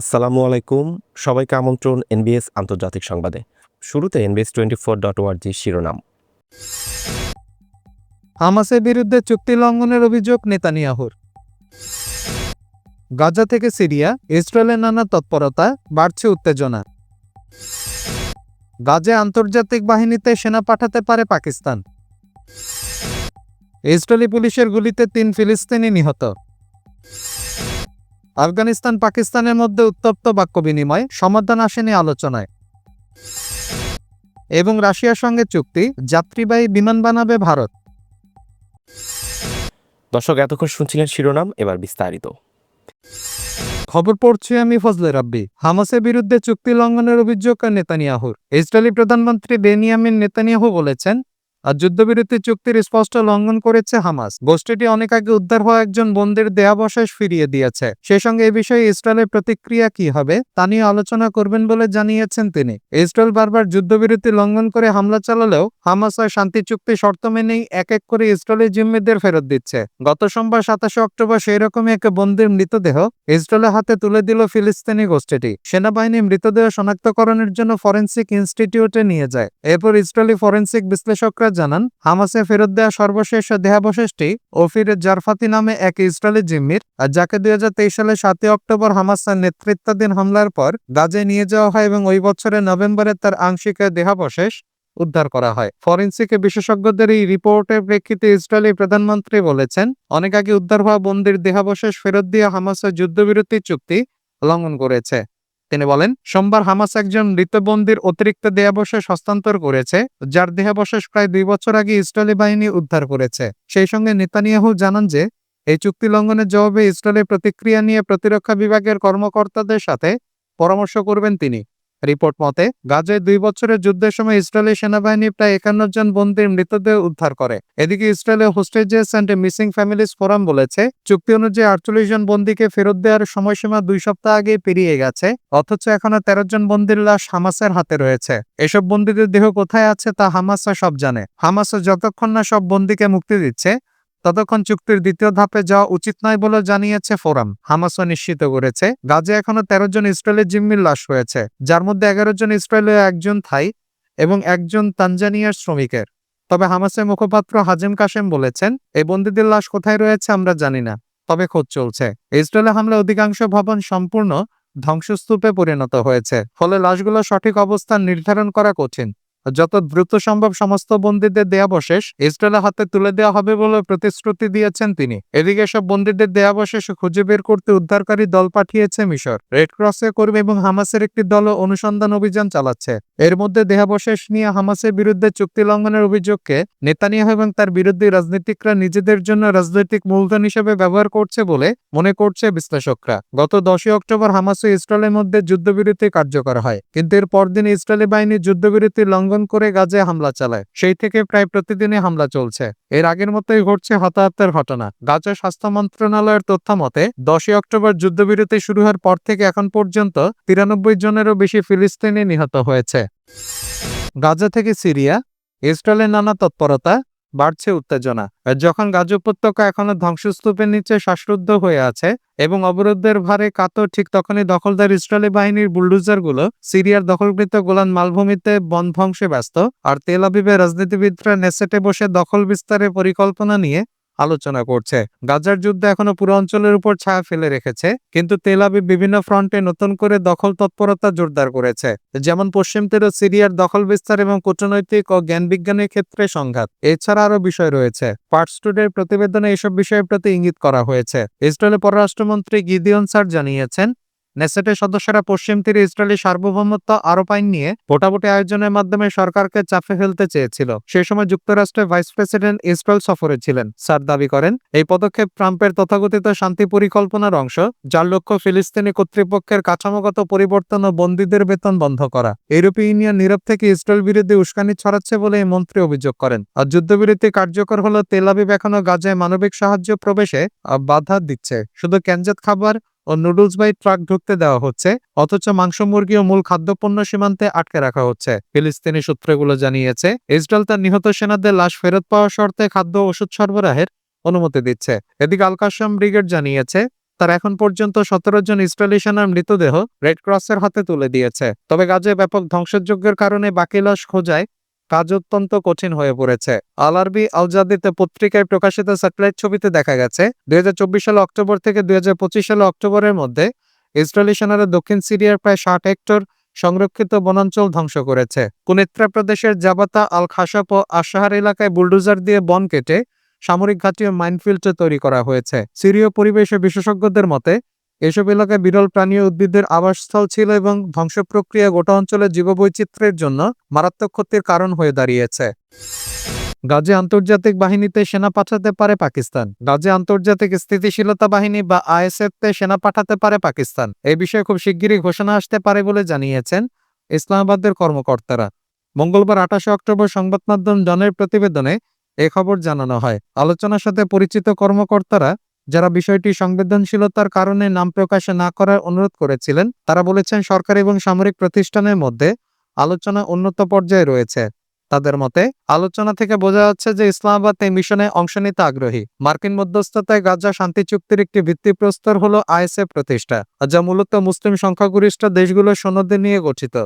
আসসালামু আলাইকুম। সবাইকে আমন্ত্রণ এনবিএস আন্তর্জাতিক সংবাদে। শুরুতে এনবিএস টোয়েন্টি ফোর ডট ওয়ার্জি শিরোনাম। হামাসের বিরুদ্ধে চুক্তি লঙ্ঘনের অভিযোগ নেতানিয়াহুর। গাজা থেকে সিরিয়া, ইসরায়েলের নানা তৎপরতা, বাড়ছে উত্তেজনা। গাজে আন্তর্জাতিক বাহিনীতে সেনা পাঠাতে পারে পাকিস্তান। ইসরায়েলি পুলিশের গুলিতে তিন ফিলিস্তিনি নিহত। আফগানিস্তান পাকিস্তানের মধ্যে উত্তপ্ত বাক্য বিনিময় সমাধান আসেনি আলোচনায়। এবং রাশিয়ার সঙ্গে চুক্তি যাত্রীবাহী বিমান বানাবে ভারত। দর্শক এতক্ষণ শুনছিলেন শিরোনাম এবার বিস্তারিত। খবর পড়ছি আমি ফজলে রাব্বি। হামাসের বিরুদ্ধে চুক্তি লঙ্ঘনের অভিযোগ নেতানিয়াহুর। ইসরায়েলি প্রধানমন্ত্রী বেনিয়ামিন নেতানিয়াহু বলেছেন আর যুদ্ধবিরতি চুক্তির স্পষ্ট লঙ্ঘন করেছে হামাস। গোষ্ঠীটি অনেক আগে উদ্ধার হওয়া একজন বন্দির দেহাবশেষ ফিরিয়ে দিয়েছে। সেই সঙ্গে এ বিষয়ে ইসরায়েলের প্রতিক্রিয়া কি হবে, তা নিয়ে আলোচনা করবেন বলে জানিয়েছেন তিনি। ইসরায়েল বারবার যুদ্ধবিরতি লঙ্ঘন করে হামলা চালালেও হামাস আর শান্তি চুক্তি শর্ত মেনেই এক এক করে ইসরায়েলি জিম্মিদের ফেরত দিচ্ছে। গত সোমবার সাতাশে অক্টোবর সেই রকমই এক বন্দির মৃতদেহ ইসরায়েলের হাতে তুলে দিল ফিলিস্তিনি গোষ্ঠীটি। সেনাবাহিনী মৃতদেহ শনাক্তকরণের জন্য ফরেন্সিক ইনস্টিটিউটে নিয়ে যায়। এরপর ইসরায়েলি ফরেন্সিক বিশ্লেষকরা জানান, হামাসে ফেরত দেওয়া সর্বশেষ দেহাবশেষটি ওফির জারফাতি নামে এক ইসরায়েলি জিম্মির যাকে দুই সালে সাতই অক্টোবর হামাসের নেতৃত্বাধীন হামলার পর গাজে নিয়ে যাওয়া হয় এবং ওই বছরের নভেম্বরে তার আংশিক দেহাবশেষ উদ্ধার করা হয়। ফরেন্সিক বিশেষজ্ঞদের এই রিপোর্টের প্রেক্ষিতে ইসরায়েলি প্রধানমন্ত্রী বলেছেন, অনেক আগে উদ্ধার হওয়া বন্দির দেহাবশেষ ফেরত দিয়ে হামাসের যুদ্ধবিরতি চুক্তি লঙ্ঘন করেছে। তিনি বলেন, সোমবার হামাস একজন মৃতবন্দির অতিরিক্ত দেহাবশেষ হস্তান্তর করেছে, যার দেহাবশেষ প্রায় দুই বছর আগে ইসরায়েলি বাহিনী উদ্ধার করেছে। সেই সঙ্গে নেতানিয়াহু জানান যে, এই চুক্তি লঙ্ঘনের জবাবে ইসরায়েলের প্রতিক্রিয়া নিয়ে প্রতিরক্ষা বিভাগের কর্মকর্তাদের সাথে পরামর্শ করবেন তিনি। রিপোর্ট মতে, গাজায় দুই বছরের যুদ্ধের সময় ইসরায়েলি সেনাবাহিনী প্রায় একান্ন জন বন্দির মৃতদেহ উদ্ধার করে। এদিকে ইসরায়েলের hostages and missing families forum বলেছে, চুক্তি অনুযায়ী আটচল্লিশ জন বন্দীকে ফেরত দেওয়ার সময়সীমা দুই সপ্তাহ আগে পেরিয়ে গেছে, অথচ এখনও তেরো জন বন্দির লাশ হামাসের হাতে রয়েছে। এসব বন্দীদের দেহ কোথায় আছে তা হামাসা সব জানে। হামাসা যতক্ষণ না সব বন্দীকে মুক্তি দিচ্ছে ততক্ষণ চুক্তির দ্বিতীয় ধাপে যাওয়া উচিত নয় বলে জানিয়েছে ফোরাম। হামাসও নিশ্চিত করেছে, গাজে এখনও তেরো জন ইসরায়েলের জিম্মির লাশ হয়েছে, যার মধ্যে এগারো জন ইসরায়েলের একজন থাই এবং একজন তানজানিয়ার শ্রমিকের। তবে হামাসের মুখপাত্র হাজিম কাশেম বলেছেন এই বন্দীদের লাশ কোথায় রয়েছে আমরা জানি না, তবে খোঁজ চলছে। ইসরায়েলে হামলা অধিকাংশ ভবন সম্পূর্ণ ধ্বংসস্তূপে পরিণত হয়েছে, ফলে লাশগুলো সঠিক অবস্থান নির্ধারণ করা কঠিন। যত দ্রুত সম্ভব সমস্ত বন্দীদের দেহাবশেষ ইসরায়েলের হাতে তুলে দেওয়া হবে বলে প্রতিশ্রুতি দিয়েছেন তিনি। এদিকে সব বন্দীদের দেহাবশেষ খুঁজে বের করতে উদ্ধারকারী দল পাঠিয়েছে মিশর। রেড ক্রসের কর্মী এবং হামাসের একটি দলও অনুসন্ধান অভিযান চালাচ্ছে। এর মধ্যে দেহাবশেষ নিয়ে হামাসের বিরুদ্ধে চুক্তি লঙ্ঘনের অভিযোগকে নেতানিয়াহু এবং তার বিরুদ্ধে রাজনীতিকরা নিজেদের জন্য রাজনৈতিক মূলধন হিসেবে ব্যবহার করছে বলে মনে করছে বিশ্লেষকরা। গত দশই অক্টোবর হামাস ও ইসরায়েলের মধ্যে যুদ্ধবিরতি কার্যকর হয়। কিন্তু এর পরদিন ইসরায়েলি বাহিনী যুদ্ধবিরতি লঙ্ঘন করে গাজে হামলা চালায়। সেই থেকে প্রায় প্রতিদিনই হামলা চলছে। এর আগের মতোই ঘটছে হতাহতের ঘটনা। গাজা স্বাস্থ্য মন্ত্রণালয়ের তথ্য মতে, দশই অক্টোবর যুদ্ধবিরতি শুরু হওয়ার পর থেকে এখন পর্যন্ত তিরানব্বই জনেরও বেশি ফিলিস্তিনি নিহত হয়েছে। গাজা থেকে সিরিয়া, ইসরায়েলের নানা তৎপরতা বাড়ছে উত্তেজনা। যখন গাজ উপত্যকা এখনও ধ্বংসস্তূপের নিচে শ্বাসরুদ্ধ হয়ে আছে এবং অবরোধের ভারে কাতর, ঠিক তখনই দখলদার ইসরায়েলি বাহিনীর বুলডুজারগুলো সিরিয়ার দখলকৃত গোলান মালভূমিতে বন ধ্বংসে ব্যস্ত। আর তেল আবিবের রাজনীতিবিদরা নেসেটে বসে দখল বিস্তারের পরিকল্পনা নিয়ে আলোচনা করছে। গাজার যুদ্ধ এখনও পুরো অঞ্চলের উপর ছায়া ফেলে রেখেছে, কিন্তু তেল আবিব বিভিন্ন ফ্রন্টে নতুন করে দখল তৎপরতা জোরদার করেছে। যেমন পশ্চিম তেরো, সিরিয়ার দখল বিস্তার এবং কূটনৈতিক ও জ্ঞান বিজ্ঞানের ক্ষেত্রে সংঘাত। এছাড়া আরও বিষয় রয়েছে। পার্ট স্টুডের প্রতিবেদনে এসব বিষয়ের প্রতি ইঙ্গিত করা হয়েছে। ইসরায়েলের পররাষ্ট্রমন্ত্রী গিদিয়ন স্যার জানিয়েছেন নেসেটের সদস্যরা পশ্চিম তীরে ইসরায়েলি সার্বভৌমত্ব আরোপ আইন নিয়ে ভোটাভুটি আয়োজনের মাধ্যমে সরকারকে চাপে ফেলতে চেয়েছিল। সেই সময় যুক্তরাষ্ট্রের ভাইস প্রেসিডেন্ট ইসরায়েল সফরে ছিলেন। স্যার দাবি করেন, এই পদক্ষেপ ট্রাম্পের তথাকথিত শান্তি পরিকল্পনার অংশ, যার লক্ষ্য ফিলিস্তিনি কর্তৃপক্ষের কাঠামোগত পরিবর্তন ও বন্দীদের বেতন বন্ধ করা। ইউরোপীয় ইউনিয়ন নীরব থেকে ইসরায়েল বিরুদ্ধে উস্কানি ছড়াচ্ছে বলে এই মন্ত্রী অভিযোগ করেন। আর যুদ্ধবিরতি কার্যকর হলো তেল আবিব এখনও গাজায় মানবিক সাহায্য প্রবেশে বাধা দিচ্ছে। শুধু ক্যানজাত খাবার ও নুডলস বাই ট্রাক ঢুকতে দেওয়া হচ্ছে, অথচ মাংস মুরগি ও মূল খাদ্যপণ্য সীমান্তে আটকে রাখা হচ্ছে। ফিলিস্তিনি সূত্রগুলো জানিয়েছে, ইসরায়েল তার নিহত সেনাদের লাশ ফেরত পাওয়া শর্তে খাদ্য ওষুধ সরবরাহের অনুমতি দিচ্ছে। এদিকে আল কাসম ব্রিগেড জানিয়েছে, তার এখন পর্যন্ত সতেরো জন ইসরায়েলি সেনার মৃতদেহ রেড ক্রসের হাতে তুলে দিয়েছে। তবে গাজে ব্যাপক ধ্বংসযজ্ঞের কারণে বাকি লাশ খোঁজায় কাজ অত্যন্ত কঠিন হয়ে পড়েছে। আল আরবি আল পত্রিকায় প্রকাশিত স্যাটেলাইট ছবিতে দেখা গেছে, দুই সালে অক্টোবর থেকে দুই সালে অক্টোবরের মধ্যে ইসরায়েলি সেনারা দক্ষিণ সিরিয়ার প্রায় ষাট হেক্টর সংরক্ষিত বনাঞ্চল ধ্বংস করেছে। কুনেত্রা প্রদেশের জাবাতা আল খাসাপ ও আশাহার এলাকায় বুলডোজার দিয়ে বন কেটে সামরিক ঘাঁটি ও মাইনফিল্ড তৈরি করা হয়েছে। সিরীয় পরিবেশ বিশেষজ্ঞদের মতে এসব এলাকায় বিরল প্রাণী উদ্ভিদের আবাসস্থল ছিল এবং ধ্বংস প্রক্রিয়া গোটা অঞ্চলের জীববৈচিত্র্যের জন্য মারাত্মক ক্ষতির কারণ হয়ে দাঁড়িয়েছে। গাজে আন্তর্জাতিক বাহিনীতে সেনা পাঠাতে পারে পাকিস্তান। গাজে আন্তর্জাতিক স্থিতিশীলতা বাহিনী বা আইএসএফ তে সেনা পাঠাতে পারে পাকিস্তান। এই বিষয়ে খুব শিগগিরই ঘোষণা আসতে পারে বলে জানিয়েছেন ইসলামাবাদের কর্মকর্তারা। মঙ্গলবার আঠাশে অক্টোবর সংবাদ মাধ্যম জনের প্রতিবেদনে এ খবর জানানো হয়। আলোচনার সাথে পরিচিত কর্মকর্তারা যারা বিষয়টি সংবেদনশীলতার কারণে নাম প্রকাশে না করার অনুরোধ করেছিলেন, তারা বলেছেন সরকার এবং সামরিক প্রতিষ্ঠানের মধ্যে আলোচনা উন্নত পর্যায়ে রয়েছে। তাদের মতে, আলোচনা থেকে বোঝা যাচ্ছে যে ইসলামাবাদ এই মিশনে অংশ নিতে আগ্রহী। মার্কিন মধ্যস্থতায় গাজা শান্তি চুক্তির একটি ভিত্তিপ্রস্তর হল আইএসএফ প্রতিষ্ঠা, যা মূলত মুসলিম সংখ্যাগরিষ্ঠ দেশগুলোর সনদে নিয়ে গঠিত।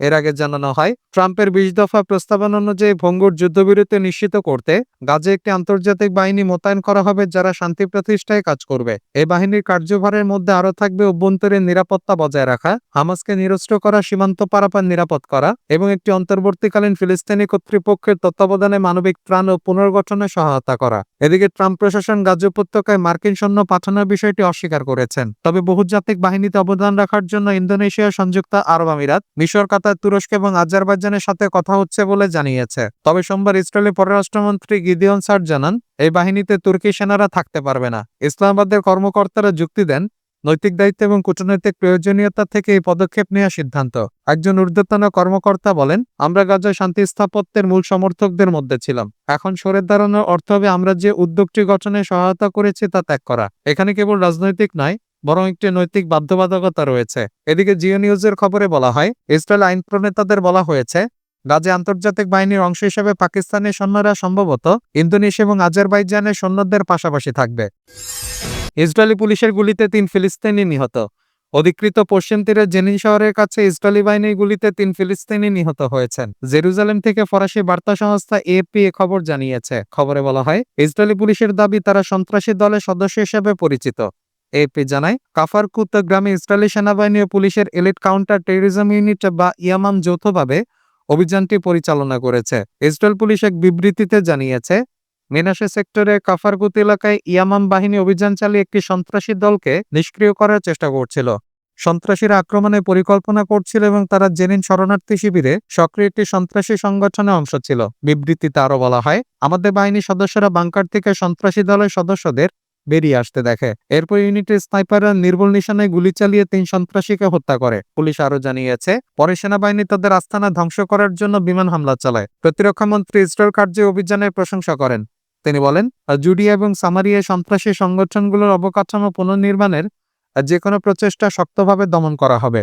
এর আগে জানানো হয়, ট্রাম্পের বিশ দফা প্রস্তাবনা অনুযায়ী ভঙ্গুর যুদ্ধবিরতি নিশ্চিত করতে গাজে একটি আন্তর্জাতিক বাহিনী মোতায়েন করা হবে যারা শান্তি প্রতিষ্ঠায় কাজ করবে। এই বাহিনীর কার্যভারের মধ্যে আরও থাকবে অভ্যন্তরীণ নিরাপত্তা বজায় রাখা, হামাসকে নিরস্ত্র করা, সীমান্ত পারাপার নিরাপদ করা এবং একটি অন্তর্বর্তীকালীন ফিলিস্তিনি কর্তৃপক্ষের তত্ত্বাবধানে মানবিক ত্রাণ ও পুনর্গঠনে সহায়তা করা। এদিকে ট্রাম্প প্রশাসন গাজা উপত্যকায় মার্কিন সৈন্য পাঠানোর বিষয়টি অস্বীকার করেছেন। তবে বহুজাতিক বাহিনীতে অবদান রাখার জন্য ইন্দোনেশিয়া, সংযুক্ত আরব আমিরাত, মিশর, কাতার তুরস্ক এবং আজারবাইজানের সাথে কথা হচ্ছে বলে জানিয়েছে। তবে সোমবার ইসরায়েলের পররাষ্ট্রমন্ত্রী গিদিয়ন সার জানান, এই বাহিনীতে তুর্কি সেনারা থাকতে পারবে না। ইসলামাবাদের কর্মকর্তারা যুক্তি দেন, নৈতিক দায়িত্ব এবং কূটনৈতিক প্রয়োজনীয়তা থেকে এই পদক্ষেপ নেওয়ার সিদ্ধান্ত। একজন ঊর্ধ্বতন কর্মকর্তা বলেন, আমরা গাজায় শান্তি স্থাপত্যের মূল সমর্থকদের মধ্যে ছিলাম। এখন সরে দাঁড়ানোর অর্থ হবে, আমরা যে উদ্যোগটি গঠনে সহায়তা করেছি তা ত্যাগ করা। এখানে কেবল রাজনৈতিক নয় বরং একটি নৈতিক বাধ্যবাধকতা রয়েছে। এদিকে জিও নিউজের খবরে বলা হয়, ইসরায়েল আইন প্রণেতাদের বলা হয়েছে, গাজে আন্তর্জাতিক বাহিনীর অংশ হিসেবে পাকিস্তানের সৈন্যরা সম্ভবত ইন্দোনেশিয়া এবং আজারবাইজানের সৈন্যদের পাশাপাশি থাকবে। ইসরায়েলি পুলিশের গুলিতে তিন ফিলিস্তিনি নিহত। অধিকৃত পশ্চিম তীরের জেনিন শহরের কাছে ইসরায়েলি বাহিনীর গুলিতে তিন ফিলিস্তিনি নিহত হয়েছেন। জেরুজালেম থেকে ফরাসি বার্তা সংস্থা এপি এ খবর জানিয়েছে। খবরে বলা হয়, ইসরায়েলি পুলিশের দাবি, তারা সন্ত্রাসী দলের সদস্য হিসেবে পরিচিত। এপি জানায় কাফারকুত গ্রামে ইসরায়েলি সেনাবাহিনী ও পুলিশের এলিট কাউন্টার টেরিজম ইউনিট বা ইয়ামাম যৌথভাবে অভিযানটি পরিচালনা করেছে। ইসরায়েল পুলিশ এক বিবৃতিতে জানিয়েছে, মেনাসে সেক্টরে কাফারগুত এলাকায় ইয়ামাম বাহিনী অভিযান চালিয়ে একটি সন্ত্রাসী দলকে নিষ্ক্রিয় করার চেষ্টা করছিল। সন্ত্রাসীরা আক্রমণের পরিকল্পনা করছিল এবং তারা জেনিন শরণার্থী শিবিরে সক্রিয় একটি সন্ত্রাসী সংগঠনে অংশ ছিল। বিবৃতিতে আরও বলা হয়, আমাদের বাহিনীর সদস্যরা বাংকার থেকে সন্ত্রাসী দলের সদস্যদের বেরিয়ে আসতে দেখে। এরপর ইউনিটের স্নাইপাররা নির্বল নিশানায় গুলি চালিয়ে তিন সন্ত্রাসীকে হত্যা করে। পুলিশ আরও জানিয়েছে, পরে সেনাবাহিনী তাদের আস্থানা ধ্বংস করার জন্য বিমান হামলা চালায়। প্রতিরক্ষা মন্ত্রী ইসরায়েল কার্যে অভিযানের প্রশংসা করেন। তিনি বলেন, জুডিয়া এবং সামারিয়া সন্ত্রাসী সংগঠনগুলোর অবকাঠামো পুনর্নির্মাণের যে কোনো প্রচেষ্টা শক্তভাবে দমন করা হবে।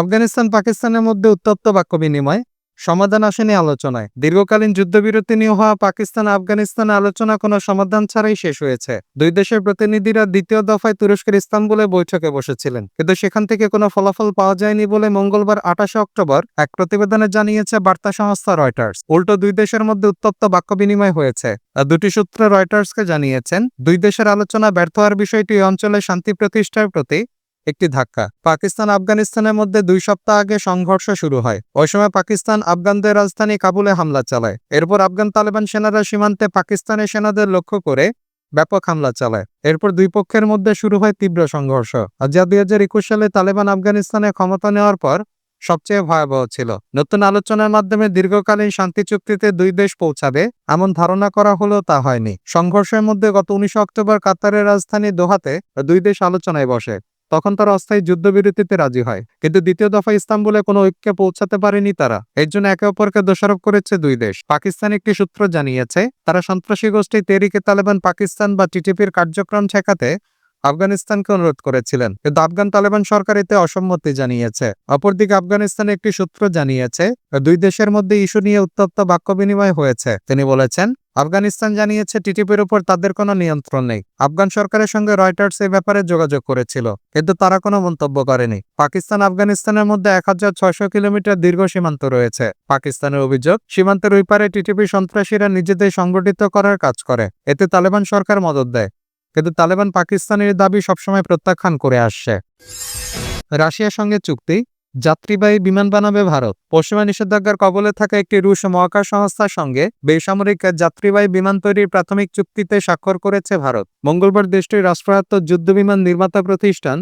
আফগানিস্তান পাকিস্তানের মধ্যে উত্তপ্ত বাক্য বিনিময় সমাধান আসেনি আলোচনায়। দীর্ঘকালীন যুদ্ধবিরতি নিয়ে হওয়া পাকিস্তান আফগানিস্তানে আলোচনা কোনো সমাধান ছাড়াই শেষ হয়েছে। দুই দেশের প্রতিনিধিরা দ্বিতীয় দফায় তুরস্কের ইস্তাম্বুলে বৈঠকে বসেছিলেন। কিন্তু সেখান থেকে কোনো ফলাফল পাওয়া যায়নি বলে মঙ্গলবার আঠাশে অক্টোবর এক প্রতিবেদনে জানিয়েছে বার্তা সংস্থা রয়টার্স। উল্টো দুই দেশের মধ্যে উত্তপ্ত বাক্য বিনিময় হয়েছে। দুটি সূত্র রয়টার্সকে জানিয়েছেন, দুই দেশের আলোচনা ব্যর্থ হওয়ার বিষয়টি অঞ্চলে শান্তি প্রতিষ্ঠার প্রতি একটি ধাক্কা। পাকিস্তান আফগানিস্তানের মধ্যে দুই সপ্তাহ আগে সংঘর্ষ শুরু হয়। ওই সময় পাকিস্তান আফগানদের রাজধানী কাবুলে হামলা চালায়। এরপর আফগান তালেবান সেনারা সীমান্তে পাকিস্তানের সেনাদের লক্ষ্য করে ব্যাপক হামলা চালায়। এরপর দুই পক্ষের মধ্যে শুরু হয় তীব্র সংঘর্ষ। যা দুই হাজার একুশ সালে তালেবান আফগানিস্তানে ক্ষমতা নেওয়ার পর সবচেয়ে ভয়াবহ ছিল। নতুন আলোচনার মাধ্যমে দীর্ঘকালীন শান্তি চুক্তিতে দুই দেশ পৌঁছাবে এমন ধারণা করা হলেও তা হয়নি। সংঘর্ষের মধ্যে গত উনিশে অক্টোবর কাতারের রাজধানী দোহাতে দুই দেশ আলোচনায় বসে। তখন তারা অস্থায়ী যুদ্ধবিরতিতে রাজি হয়। কিন্তু দ্বিতীয় দফা ইস্তাম্বুলে কোনো ঐক্যে পৌঁছাতে পারেনি তারা। এর জন্য একে অপরকে দোষারোপ করেছে দুই দেশ। পাকিস্তান একটি সূত্র জানিয়েছে, তারা সন্ত্রাসী গোষ্ঠী তেরিকে তালেবান পাকিস্তান বা টিটিপির কার্যক্রম ঠেকাতে আফগানিস্তানকে অনুরোধ করেছিলেন। কিন্তু আফগান তালেবান সরকার এতে অসম্মতি জানিয়েছে। অপরদিকে আফগানিস্তানের একটি সূত্র জানিয়েছে, দুই দেশের মধ্যে ইস্যু নিয়ে উত্তপ্ত বাক্য বিনিময় হয়েছে। তিনি বলেছেন, আফগানিস্তান জানিয়েছে, টিটিপির উপর তাদের কোনো নিয়ন্ত্রণ নেই। আফগান সরকারের সঙ্গে রয়টার্স এই ব্যাপারে যোগাযোগ করেছিল, কিন্তু তারা কোনো মন্তব্য করেনি। পাকিস্তান আফগানিস্তানের মধ্যে এক হাজার ছয়শো কিলোমিটার দীর্ঘ সীমান্ত রয়েছে। পাকিস্তানের অভিযোগ, সীমান্তের ওই পারে টিটিপি সন্ত্রাসীরা নিজেদের সংগঠিত করার কাজ করে। এতে তালেবান সরকার মদত দেয়। কিন্তু তালেবান পাকিস্তানের দাবি সবসময় প্রত্যাখ্যান করে আসছে। রাশিয়ার সঙ্গে চুক্তি, যাত্রীবাহী বিমান বানাবে ভারত। পশ্চিমা নিষেধাজ্ঞার কবলে থাকা একটি রুশ মহাকাশ সংস্থার সঙ্গে বেসামরিক যাত্রীবাহী বিমান তৈরির প্রাথমিক চুক্তিতে স্বাক্ষর করেছে ভারত। মঙ্গলবার দেশটির রাষ্ট্রায়ত্ত যুদ্ধবিমান নির্মাতা প্রতিষ্ঠান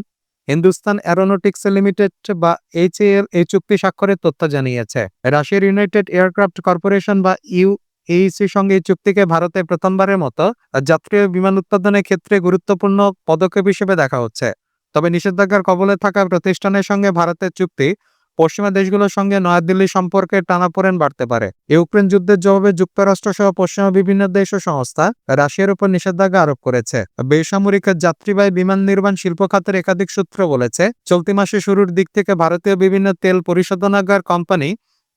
হিন্দুস্তান অ্যারোনটিক্স লিমিটেড বা এইচএএল এই চুক্তি স্বাক্ষরের তথ্য জানিয়েছে। রাশিয়ার ইউনাইটেড এয়ারক্রাফট কর্পোরেশন বা ইউ এইসির সঙ্গে এই চুক্তিকে ভারতে প্রথমবারের মতো যাত্রী বিমান উৎপাদনের ক্ষেত্রে গুরুত্বপূর্ণ পদক্ষেপ হিসেবে দেখা হচ্ছে। তবে নিষেধাজ্ঞার কবলে থাকা প্রতিষ্ঠানের সঙ্গে ভারতের চুক্তি পশ্চিমা দেশগুলোর সঙ্গে নয়াদিল্লি সম্পর্কে টানাপোড়েন বাড়তে পারে। ইউক্রেন যুদ্ধের জবাবে যুক্তরাষ্ট্র সহ পশ্চিমা বিভিন্ন দেশ ও সংস্থা রাশিয়ার উপর নিষেধাজ্ঞা আরোপ করেছে। বেসামরিক যাত্রীবাহী বিমান নির্মাণ শিল্প খাতের একাধিক সূত্র বলেছে, চলতি মাসে শুরুর দিক থেকে ভারতীয় বিভিন্ন তেল পরিশোধনাগার কোম্পানি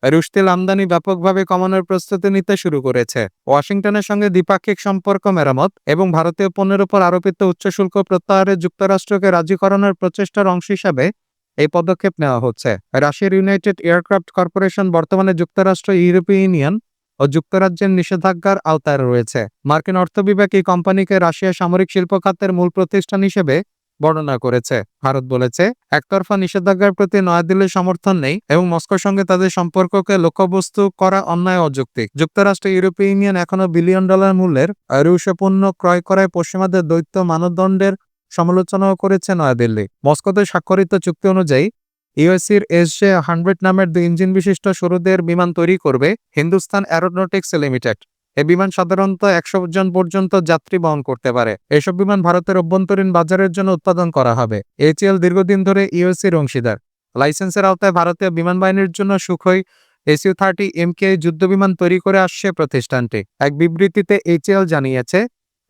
রুশ তেল আমদানি ব্যাপকভাবে কমানোর প্রস্তুতি নিতে শুরু করেছে। ওয়াশিংটনের সঙ্গে দ্বিপাক্ষিক সম্পর্ক মেরামত এবং ভারতীয় পণ্যের উপর আরোপিত উচ্চ শুল্ক প্রত্যাহারে যুক্তরাষ্ট্রকে রাজি করানোর প্রচেষ্টার অংশ হিসাবে এই পদক্ষেপ নেওয়া হচ্ছে। রাশিয়ার ইউনাইটেড এয়ারক্রাফট কর্পোরেশন বর্তমানে যুক্তরাষ্ট্র, ইউরোপীয় ইউনিয়ন ও যুক্তরাজ্যের নিষেধাজ্ঞার আওতায় রয়েছে। মার্কিন অর্থ বিভাগ এই কোম্পানিকে রাশিয়ার সামরিক শিল্প খাতের মূল প্রতিষ্ঠান হিসেবে বর্ণনা করেছে। ভারত বলেছে, একতরফা নিষেধাজ্ঞার প্রতি নয়াদিল্লির সমর্থন নেই এবং মস্কোর সঙ্গে তাদের সম্পর্ককে লক্ষ্যবস্তু করা অন্যায় অযৌক্তিক। যুক্তরাষ্ট্র, ইউরোপীয় ইউনিয়ন এখনও বিলিয়ন ডলার মূল্যের রুশ পণ্য ক্রয় করায় পশ্চিমাদের দ্বৈত মানদণ্ডের সমালোচনাও করেছে নয়াদিল্লি। মস্কোতে স্বাক্ষরিত চুক্তি অনুযায়ী, ইউএসির এস জে হান্ড্রেড নামের দুই ইঞ্জিন বিশিষ্ট সরুদের বিমান তৈরি করবে হিন্দুস্তান অ্যারোনটিক্স লিমিটেড। এ বিমান সাধারণত একশো জন পর্যন্ত যাত্রী বহন করতে পারে। এসব বিমান ভারতের অভ্যন্তরীণ বাজারের জন্য উৎপাদন করা হবে। এইচএল দীর্ঘদিন ধরে ইউএসির অংশীদার। লাইসেন্সের আওতায় ভারতীয় বিমান বাহিনীর জন্য সুখই এসইউ থার্টি এমকে যুদ্ধবিমান তৈরি করে আসছে প্রতিষ্ঠানটি। এক বিবৃতিতে এইচএল জানিয়েছে,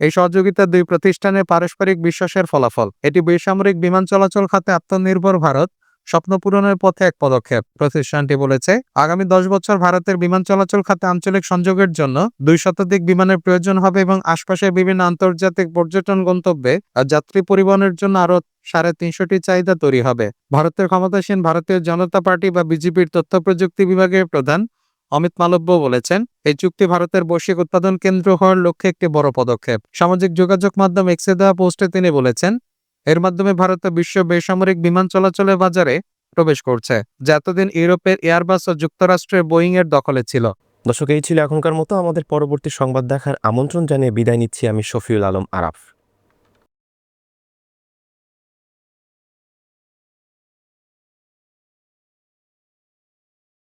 এই সহযোগিতা দুই প্রতিষ্ঠানের পারস্পরিক বিশ্বাসের ফলাফল। এটি বেসামরিক বিমান চলাচল খাতে আত্মনির্ভর ভারত স্বপ্ন পূরণের পথে এক পদক্ষেপ। প্রতিষ্ঠানটি বলেছে, আগামী দশ বছর ভারতের বিমান চলাচল খাতে আঞ্চলিক সংযোগের জন্য দুই শতাধিক বিমানের প্রয়োজন হবে এবং আশপাশের বিভিন্ন আন্তর্জাতিক পর্যটন গন্তব্যে যাত্রী পরিবহনের জন্য আরও সাড়ে তিনশোটি চাহিদা তৈরি হবে। ভারতের ক্ষমতাসীন ভারতীয় জনতা পার্টি বা বিজেপির তথ্য প্রযুক্তি বিভাগের প্রধান অমিত মালব্য বলেছেন, এই চুক্তি ভারতের বৈশ্বিক উৎপাদন কেন্দ্র হওয়ার লক্ষ্যে একটি বড় পদক্ষেপ। সামাজিক যোগাযোগ মাধ্যম এক্সে দেওয়া পোস্টে তিনি বলেছেন এর মাধ্যমে ভারত বিশ্ব বেসামরিক বিমান চলাচলের বাজারে প্রবেশ করছে, যা এতদিন ইউরোপের এয়ারবাস ও যুক্তরাষ্ট্রের বোয়িং এর দখলে ছিল। দর্শক, এই ছিল এখনকার মতো। আমাদের পরবর্তী সংবাদ দেখার আমন্ত্রণ জানিয়ে বিদায় নিচ্ছি আমি শফিউল আলম আরাফ।